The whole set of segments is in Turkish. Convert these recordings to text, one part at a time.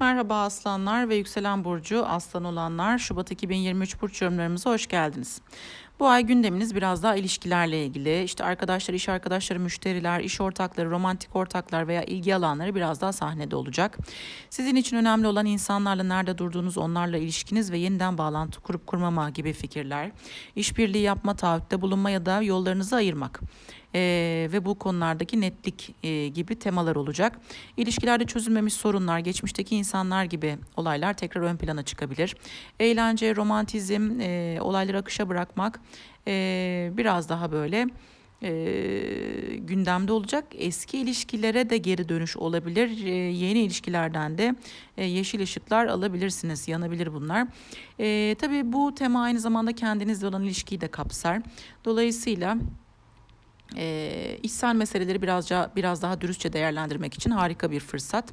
Merhaba aslanlar ve yükselen burcu aslan olanlar Şubat 2023 burç yorumlarımıza hoş geldiniz. Bu ay gündeminiz biraz daha ilişkilerle ilgili. İşte arkadaşlar, iş arkadaşları, müşteriler, iş ortakları, romantik ortaklar veya ilgi alanları biraz daha sahnede olacak. Sizin için önemli olan insanlarla nerede durduğunuz, onlarla ilişkiniz ve yeniden bağlantı kurup kurmama gibi fikirler. İşbirliği yapma, taahhütte bulunma ya da yollarınızı ayırmak ee, ve bu konulardaki netlik e, gibi temalar olacak. İlişkilerde çözülmemiş sorunlar, geçmişteki insanlar gibi olaylar tekrar ön plana çıkabilir. Eğlence, romantizm, e, olayları akışa bırakmak e, biraz daha böyle e, gündemde olacak. Eski ilişkilere de geri dönüş olabilir. E, yeni ilişkilerden de e, yeşil ışıklar alabilirsiniz. Yanabilir bunlar. E, tabii bu tema aynı zamanda kendinizle olan ilişkiyi de kapsar. Dolayısıyla e, içsel meseleleri birazca biraz daha dürüstçe değerlendirmek için harika bir fırsat.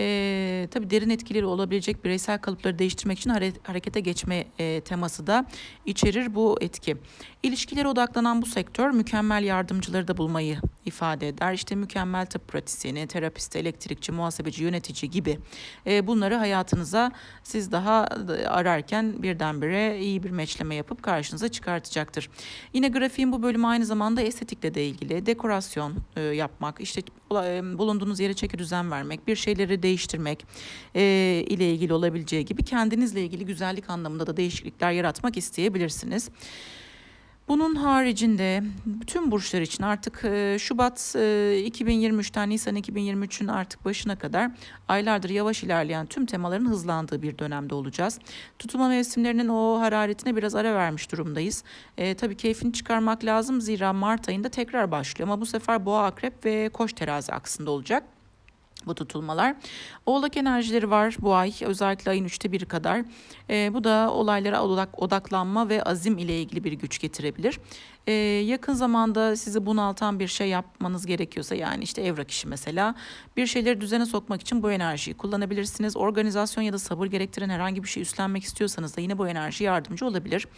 E, tabii derin etkileri olabilecek bireysel kalıpları değiştirmek için hare- harekete geçme e, teması da içerir bu etki. İlişkilere odaklanan bu sektör mükemmel yardımcıları da bulmayı ifade eder. İşte mükemmel tıp pratisyeni, terapist, elektrikçi, muhasebeci, yönetici gibi e, bunları hayatınıza siz daha ararken birdenbire iyi bir meçleme yapıp karşınıza çıkartacaktır. Yine grafiğin bu bölümü aynı zamanda estetikle de ilgili. Dekorasyon e, yapmak, işte e, bulunduğunuz yere çeki düzen vermek, bir şeyleri değiştirmek e, ile ilgili olabileceği gibi kendinizle ilgili güzellik anlamında da değişiklikler yaratmak isteyebilirsiniz. Bunun haricinde bütün burçlar için artık e, Şubat 2023'ten Nisan 2023'ün artık başına kadar aylardır yavaş ilerleyen tüm temaların hızlandığı bir dönemde olacağız. Tutulma mevsimlerinin o hararetine biraz ara vermiş durumdayız. E, tabii keyfini çıkarmak lazım zira Mart ayında tekrar başlıyor ama bu sefer boğa akrep ve koç terazi aksında olacak bu tutulmalar. Oğlak enerjileri var bu ay özellikle ayın üçte biri kadar. E, bu da olaylara odak, odaklanma ve azim ile ilgili bir güç getirebilir. E, yakın zamanda sizi bunaltan bir şey yapmanız gerekiyorsa yani işte evrak işi mesela bir şeyleri düzene sokmak için bu enerjiyi kullanabilirsiniz. Organizasyon ya da sabır gerektiren herhangi bir şey üstlenmek istiyorsanız da yine bu enerji yardımcı olabilir.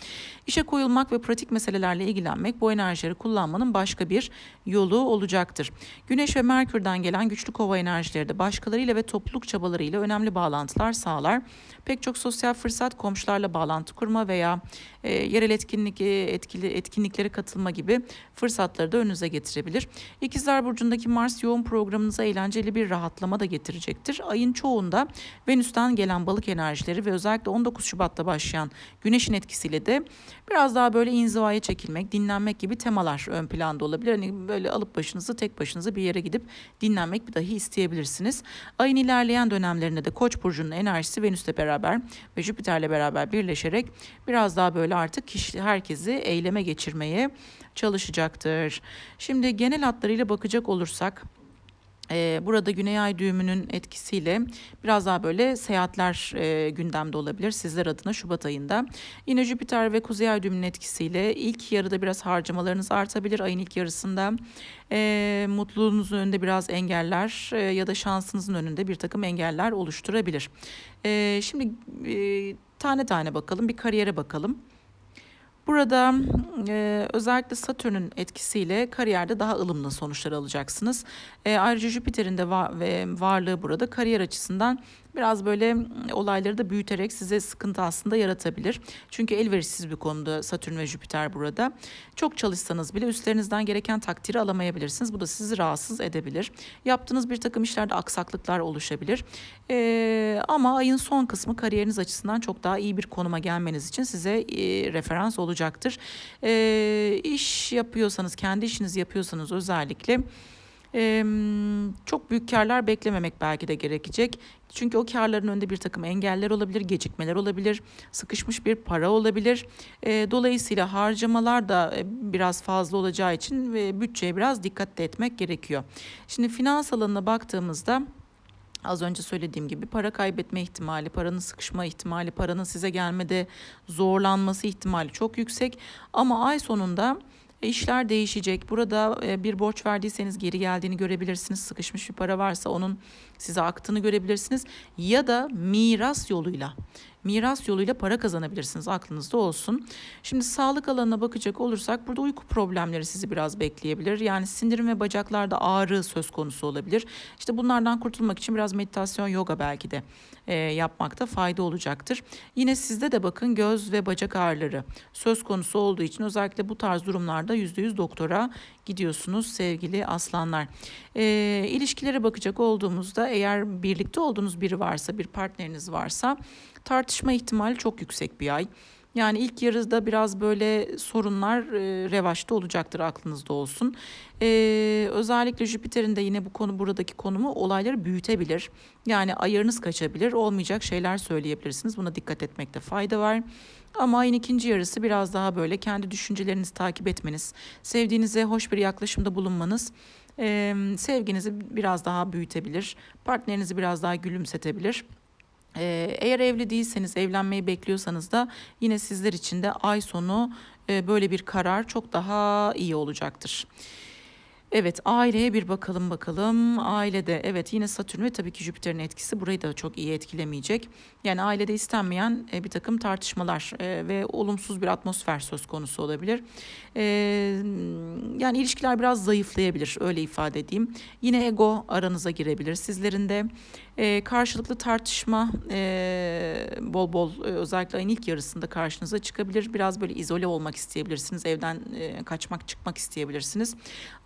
İşe koyulmak ve pratik meselelerle ilgilenmek bu enerjileri kullanmanın başka bir yolu olacaktır. Güneş ve Merkür'den gelen güçlü kova enerjileri de başkalarıyla ve topluluk çabalarıyla önemli bağlantılar sağlar. Pek çok sosyal fırsat komşularla bağlantı kurma veya e, yerel etkinlik e, etkili etkinliklere katılma gibi fırsatları da önünüze getirebilir. İkizler burcundaki Mars yoğun programınıza eğlenceli bir rahatlama da getirecektir. Ayın çoğunda Venüs'ten gelen balık enerjileri ve özellikle 19 Şubat'ta başlayan Güneş'in etkisiyle de biraz daha böyle inzivaya çekilmek, dinlenmek gibi temalar ön planda olabilir. Hani böyle alıp başınızı tek başınıza bir yere gidip dinlenmek bir dahi isteyebilirsiniz. Ayın ilerleyen dönemlerinde de Koç burcunun enerjisi Venüs'le beraber ve Jüpiter'le beraber birleşerek biraz daha böyle artık kişi herkesi eyleme geçirmeye çalışacaktır. Şimdi genel hatlarıyla bakacak olursak ee, burada Güney Ay düğümünün etkisiyle biraz daha böyle seyahatler e, gündemde olabilir sizler adına Şubat ayında. Yine Jüpiter ve Kuzey Ay düğümünün etkisiyle ilk yarıda biraz harcamalarınız artabilir. Ayın ilk yarısında e, mutluluğunuzun önünde biraz engeller e, ya da şansınızın önünde bir takım engeller oluşturabilir. E, şimdi e, tane tane bakalım bir kariyere bakalım. Burada e, özellikle Satürn'ün etkisiyle kariyerde daha ılımlı sonuçlar alacaksınız. E, ayrıca Jüpiter'in de va- ve varlığı burada kariyer açısından biraz böyle olayları da büyüterek size sıkıntı aslında yaratabilir. Çünkü elverişsiz bir konuda Satürn ve Jüpiter burada. Çok çalışsanız bile üstlerinizden gereken takdiri alamayabilirsiniz. Bu da sizi rahatsız edebilir. Yaptığınız bir takım işlerde aksaklıklar oluşabilir. Ee, ama ayın son kısmı kariyeriniz açısından çok daha iyi bir konuma gelmeniz için size e, referans olacaktır. Ee, iş yapıyorsanız, kendi işinizi yapıyorsanız özellikle ee, çok büyük karlar beklememek belki de gerekecek. Çünkü o karların önünde bir takım engeller olabilir, gecikmeler olabilir, sıkışmış bir para olabilir. E, dolayısıyla harcamalar da biraz fazla olacağı için ve bütçeye biraz dikkat etmek gerekiyor. Şimdi finans alanına baktığımızda Az önce söylediğim gibi para kaybetme ihtimali, paranın sıkışma ihtimali, paranın size gelmede zorlanması ihtimali çok yüksek. Ama ay sonunda işler değişecek. Burada e, bir borç verdiyseniz geri geldiğini görebilirsiniz. Sıkışmış bir para varsa onun size aktığını görebilirsiniz. Ya da miras yoluyla miras yoluyla para kazanabilirsiniz aklınızda olsun. Şimdi sağlık alanına bakacak olursak burada uyku problemleri sizi biraz bekleyebilir. Yani sindirim ve bacaklarda ağrı söz konusu olabilir. İşte bunlardan kurtulmak için biraz meditasyon, yoga belki de e, yapmakta fayda olacaktır. Yine sizde de bakın göz ve bacak ağrıları söz konusu olduğu için özellikle bu tarz durumlarda %100 doktora gidiyorsunuz sevgili aslanlar. E, ilişkilere bakacak olduğumuzda eğer birlikte olduğunuz biri varsa, bir partneriniz varsa tartışma ihtimali çok yüksek bir ay. Yani ilk yarıda biraz böyle sorunlar e, revaçta olacaktır aklınızda olsun. E, özellikle Jüpiter'in de yine bu konu buradaki konumu olayları büyütebilir. Yani ayarınız kaçabilir, olmayacak şeyler söyleyebilirsiniz. Buna dikkat etmekte fayda var. Ama ayın ikinci yarısı biraz daha böyle kendi düşüncelerinizi takip etmeniz, sevdiğinize hoş bir yaklaşımda bulunmanız e, sevginizi biraz daha büyütebilir, partnerinizi biraz daha gülümsetebilir. Ee, eğer evli değilseniz, evlenmeyi bekliyorsanız da yine sizler için de ay sonu e, böyle bir karar çok daha iyi olacaktır. Evet aileye bir bakalım bakalım. Ailede evet yine Satürn ve tabii ki Jüpiter'in etkisi burayı da çok iyi etkilemeyecek. Yani ailede istenmeyen e, bir takım tartışmalar e, ve olumsuz bir atmosfer söz konusu olabilir. Yani ilişkiler biraz zayıflayabilir öyle ifade edeyim. Yine ego aranıza girebilir. Sizlerin de e, karşılıklı tartışma e, bol bol e, özellikle ayın ilk yarısında karşınıza çıkabilir. Biraz böyle izole olmak isteyebilirsiniz. Evden e, kaçmak çıkmak isteyebilirsiniz.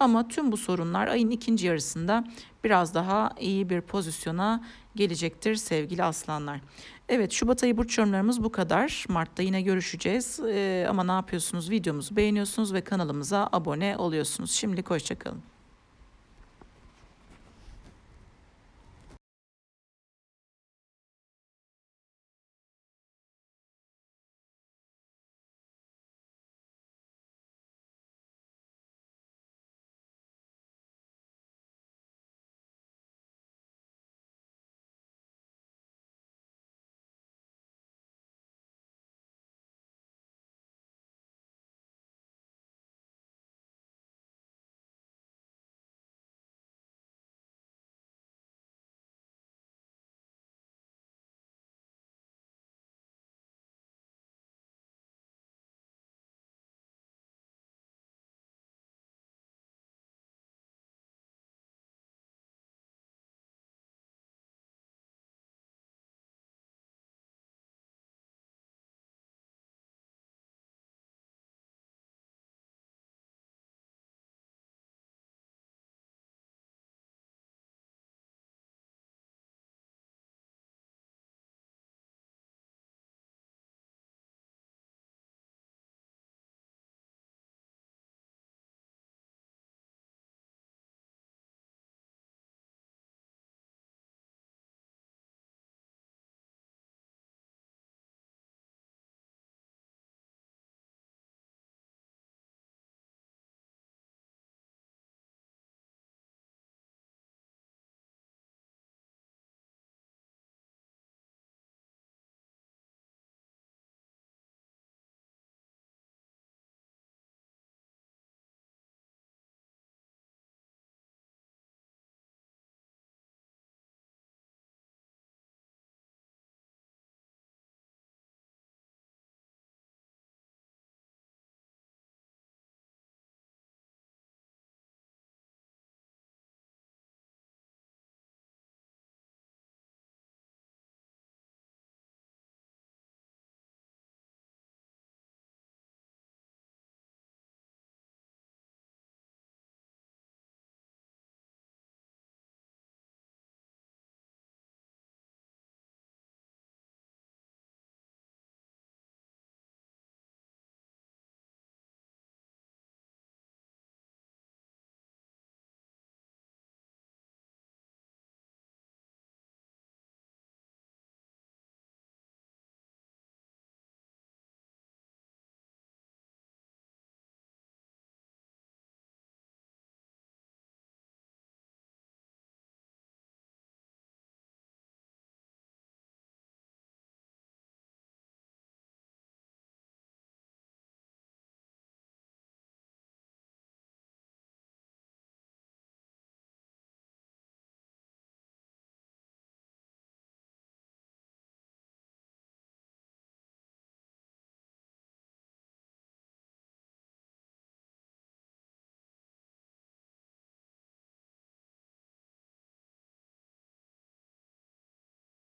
Ama tüm bu sorunlar ayın ikinci yarısında biraz daha iyi bir pozisyona gelecektir sevgili aslanlar. Evet Şubat ayı burç yorumlarımız bu kadar. Mart'ta yine görüşeceğiz. Ee, ama ne yapıyorsunuz? Videomuzu beğeniyorsunuz ve kanalımıza abone oluyorsunuz. Şimdilik hoşçakalın.